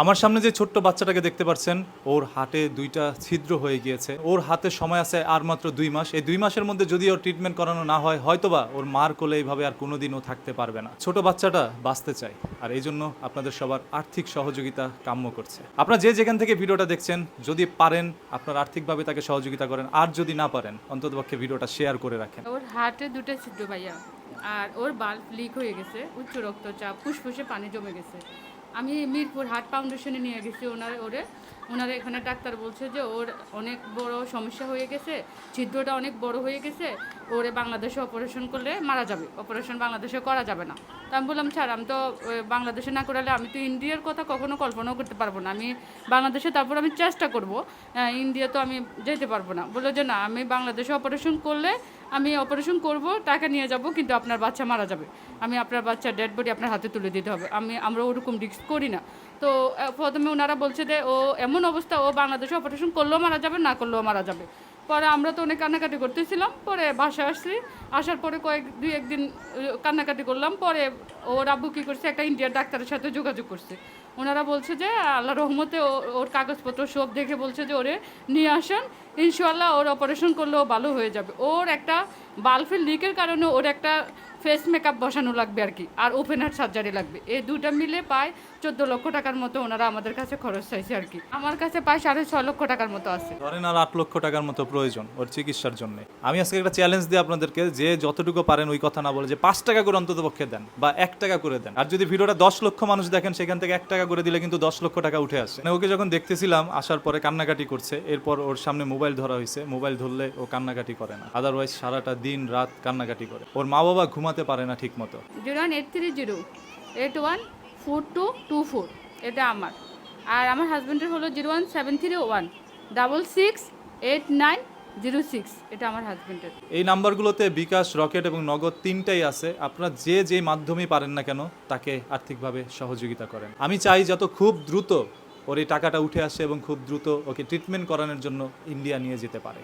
আমার সামনে যে ছোট্ট বাচ্চাটাকে দেখতে পাচ্ছেন, ওর হাটে দুইটা ছিদ্র হয়ে গিয়েছে। ওর হাতে সময় আছে আর মাত্র দুই মাস। এই দুই মাসের মধ্যে যদি ওর ট্রিটমেন্ট করানো না হয়, হয়তোবা ওর মার কোলে এইভাবে আর কোনোদিনও থাকতে পারবে না। ছোট বাচ্চাটা বাঁচতে চায় আর এই জন্য আপনাদের সবার আর্থিক সহযোগিতা কাম্য করছে। আপনারা যে যেখান থেকে ভিডিওটা দেখছেন, যদি পারেন, আপনার আর্থিকভাবে তাকে সহযোগিতা করেন। আর যদি না পারেন অন্ততপক্ষে ভিডিওটা শেয়ার করে রাখেন। ওর হার্টে দুটো ছিদ্র ভাইয়া, আর ওর বাল্ব লিক হয়ে গেছে, উচ্চ রক্তচাপ, ফুসফুসে পানি জমে গেছে। আমি মিরপুর হার্ট ফাউন্ডেশনে নিয়ে গেছি ওনার, ওরে। ওনারা এখানে ডাক্তার বলছে যে ওর অনেক বড় সমস্যা হয়ে গেছে, ছিদ্রটা অনেক বড় হয়ে গেছে, ওরে বাংলাদেশে অপারেশন করলে মারা যাবে অপারেশন বাংলাদেশে করা যাবে না। তো আমি বললাম স্যার আমি তো বাংলাদেশে না করালে আমি তো ইন্ডিয়ার কথা কখনো কল্পনাও করতে পারব না। আমি বাংলাদেশে, তারপর আমি চেষ্টা করব ইন্ডিয়া তো আমি যেতে পারব না। বলল যে, না, আমি বাংলাদেশে অপারেশন করলে আমি অপারেশন করব, টাকা নিয়ে যাব, কিন্তু আপনার বাচ্চা মারা যাবে। আমি আপনার বাচ্চার ডেড বডি আপনার হাতে তুলে দিতে হবে। আমি, আমরা ওরকম রিস্ক করি না। তো প্রথমে ওনারা বলছে যে, ও এমন অবস্থা, ও বাংলাদেশে অপারেশন করলেও মারা যাবে, না করলেও মারা যাবে। পরে আমরা তো অনেক কান্নাকাটি করতেছিলাম, পরে বাসায় আসছি। আসার পরে কয়েক, দুই একদিন কান্নাকাটি করলাম, পরে ওর আব্বু কী করছে, একটা ইন্ডিয়ার ডাক্তারের সাথে যোগাযোগ করছে। ওনারা বলছে যে আল্লাহ রহমতে ওর কাগজপত্র সব দেখে বলছে যে, ওরে, নিয়ে আসেন। ইনশাল্লাহ ওর অপারেশন করলেও ভালো হয়ে যাবে। ওর একটা বাল্বের লিকের কারণে ওর একটা ফেস মেকআপ বসানো লাগবে আর কি, আর ওপেন হার্ট সার্জারি লাগবে। এই দুটা মিলে পায় চোদ্দ লক্ষ টাকার মতো ওনারা আমাদের কাছে খরচ চাইছে আর কি। আমার কাছে প্রায় সাড়ে ছয় লক্ষ টাকার মতো আছে। ধরেন আর আট লক্ষ টাকার মতো প্রয়োজন ওর চিকিৎসার জন্য। আমি আজকে একটা চ্যালেঞ্জ দিই আপনাদেরকে, যে যতটুকু পারেন ওই কথা না বলে যে পাঁচ টাকা করে অন্তত পক্ষে দেন বা এক টাকা করে দেন। আর যদি ভিডিওটা দশ লক্ষ মানুষ দেখেন, সেখান থেকে এক টাকা করে দিলে কিন্তু দশ লক্ষ টাকা উঠে আসে। মানে ওকে যখন দেখতেছিলাম, আসার পরে কান্নাকাটি করছে, এরপর ওর সামনে মোবাইল ধরা হয়েছে। মোবাইল ধরলে ও কান্নাকাটি করে না। আদারওয়াইজ সারাটা দিন রাত কান্নাকাটি করে। ওর মা বাবা ঘুমাতে পারে না ঠিক মতো zero one eight three zero eight one four two two four এটা আমার। আর আমার হাজব্যান্ডের হলো zero one seven three one double six eight nine zero six এটা আমার হাজব্যান্ডের এই নাম্বারগুলোতে বিকাশ রকেট এবং নগদ তিনটাই আছে। আপনারা যে যে মাধ্যমেই পারেন না কেন তাকে আর্থিকভাবে সহযোগিতা করেন। আমি চাই যত খুব দ্রুত ওর এই টাকাটা উঠে আসে এবং খুব দ্রুত ওকে ট্রিটমেন্ট করানোর জন্য ইন্ডিয়া নিয়ে যেতে পারে।